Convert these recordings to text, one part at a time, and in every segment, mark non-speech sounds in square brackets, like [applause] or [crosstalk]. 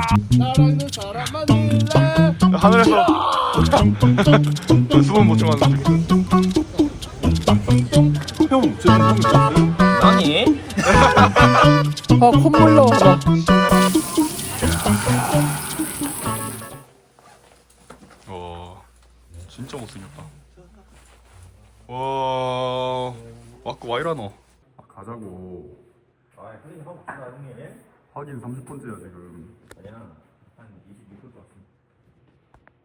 사랑하는 사람 만들래 하늘에서 수분 보충하는 형, 제 운동 있었어요? 아니 아 콧물 나온다 와, 진짜 못생겼다. 와, 와꾸 와이라노. 아, 가자고. 아 선생님 하고 있어 나중에 하긴 30분째야 지금. 아니야 한 26분 왔어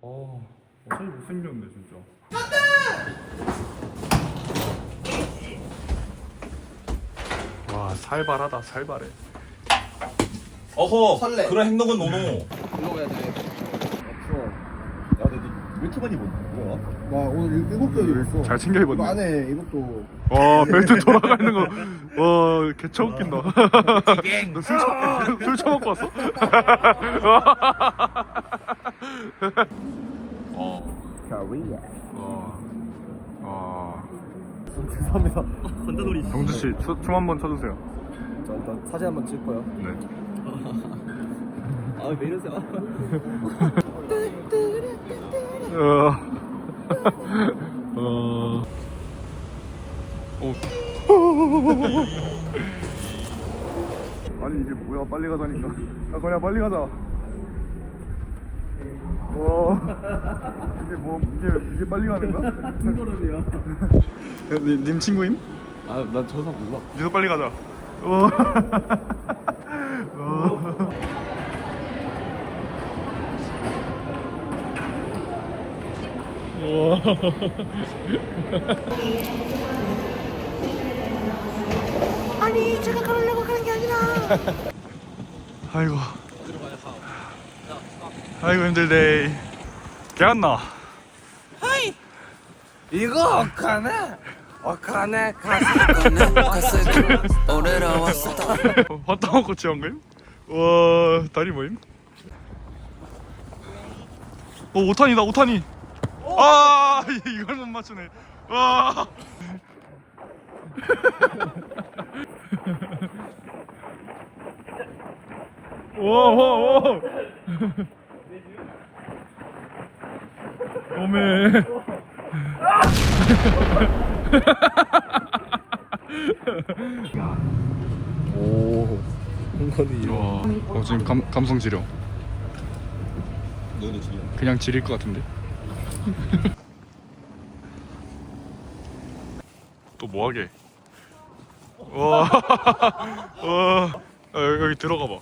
어, 어차피 못생겼네 진짜. 와, 살발하다, 살발해. 어허 설레. 그런 행동은 노노 일로 가야 돼 야너왜 이렇게 많이 입었냐 뭐야 와 오늘 일곱 개를 했어 잘 챙겨 이거 입었네. 안에 이것도 와, 벨트 돌아가 있는 거. 와, 개차 웃긴다. 너술 처, 술 처먹고 왔어? [laughs] 어. 가리야 와. 와. 죄송합니다 건다놀이 경주 씨, 춤 한 번 쳐주세요. 자 일단 사진 한번 거야 네. 아왜 이러세요 [laughs] 어. 어. 오. 아니 이게 뭐야? 빨리 가자니까. 야 그냥 빨리 가자. 와. 이게 뭐 이게 이게 빨리 가는 거야? 님, 님 친구임? 아난 저 사람 몰라 니도 빨리 가자. [laughs] 어. 어. [laughs] 아니 제가 그러려고 하는 게 아니라 [laughs] 아이고. 아이고 힘들대. 개안나. 이거 어카네 어카네 가스코네 가스코 오래라 왔어 봤다 먹고 취한 거임? 와 다리 뭐임? 어 5탄이다 5탄이 아 이- 이걸 못 맞추네. 와 와와와 오메. 오. 홍건이 와. 어, 지금 감, 감성 지려. 너도 그냥 지릴 것 같은데 [laughs] 또 뭐하게? 와, [laughs] 와. 아, 여기, 여기 들어가 봐.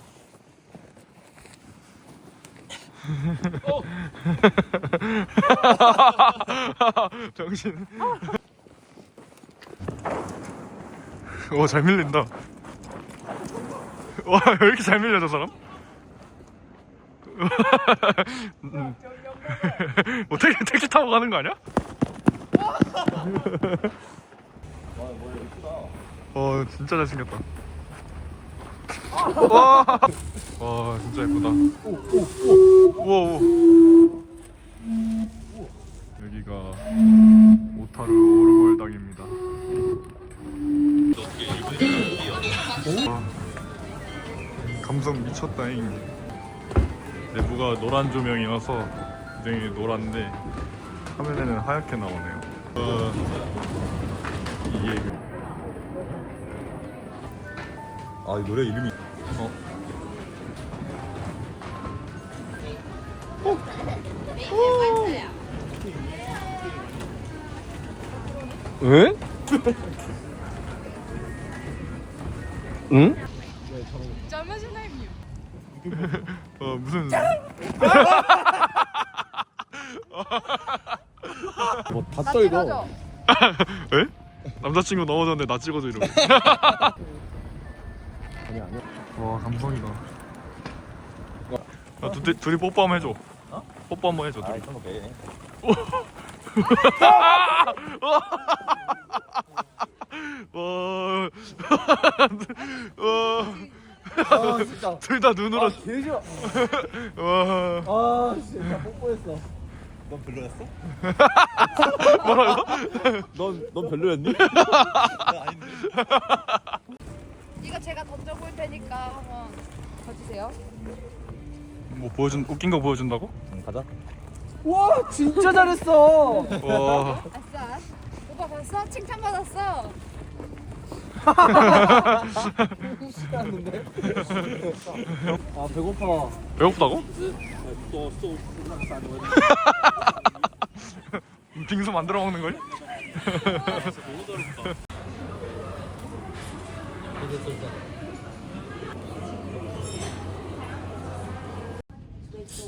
[laughs] 정신. 와 잘 밀린다. 와 왜 이렇게 잘 밀려 저 사람? 음. 뭐 택시, 택시 타고 가는 거 아니야? 와 진짜 잘생겼다. 와, 와 진짜 예쁘다. 우와 여기가 오타루 오르골당입니다. 와, 감성 미쳤다잉 내부가 노란 조명이어서 굉장히 노란데 화면에는 하얗게 나오네요. 어, 이게 그- 아이 노래 이름이 어? [laughs] 응? 응? [laughs] 어 무슨 [laughs] 뭐다 떨고 에? 남자친구 넘어졌는데 나 찍어줘 이러고. [laughs] 아니 아니야 와 감성이다. 야, 둘이, 둘이 뽀뽀 한번 해줘. 뽀뽀 한번 해줘. 아이 둘이. 그런 거 배. 와, [laughs] 와, 아 진짜 [laughs] 둘 다 눈으로. 개싫어 [laughs] 와, 아 진짜 뽀뽀했어 넌 별로였어? [laughs] 뭐라고? 넌, 넌 별로였니? 나 아닌데 이거 제가 던져볼 테니까 한번 던지세요. 뭐 보여준 웃긴 거 보여준다고? 응, 가자. 와 진짜 잘했어. 와 아싸. 오빠 봤어? 칭찬 받았어. 시간인데. 아 배고파. 배고프다고? [laughs] 빙수 만들어 먹는 거니?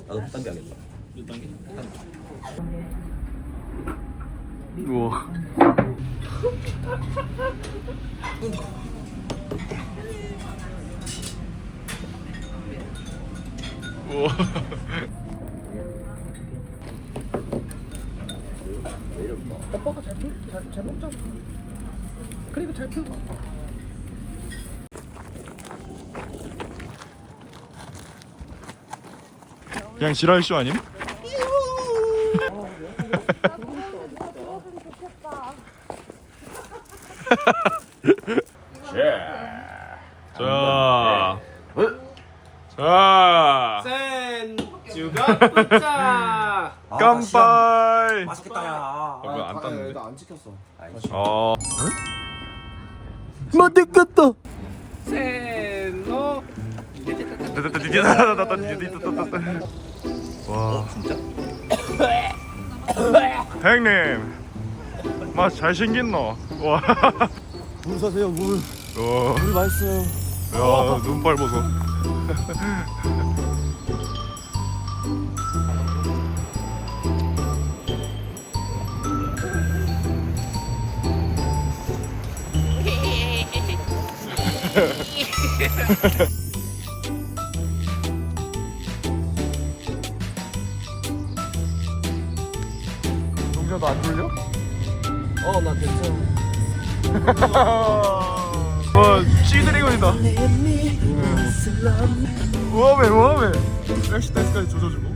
나도 딴게 하겠다. 우와 우와 오빠가 잘 풀, 잘, 잘 먹잖아. 그리고 잘 풀. 그냥 지랄 쇼 아님? [laughs] 자, 자, 센 주가 붙자. 깜빠이. 맛있겠다, 야. 아, 뭐야, 안 땄는데? 나안 찍혔어. 어, 맛있겠다. 센노. 와, 진짜? 형님, 맛 잘생긴 너. 와, 물 사세요 물. 와, 물 맛있어요. 야, 눈빨 보소. 동자도 안 졸려? 어 나 괜찮아. [laughs] 와, 찌드래곤이다. 우와메, 우와메. 엑시 댄스까지 조져주고.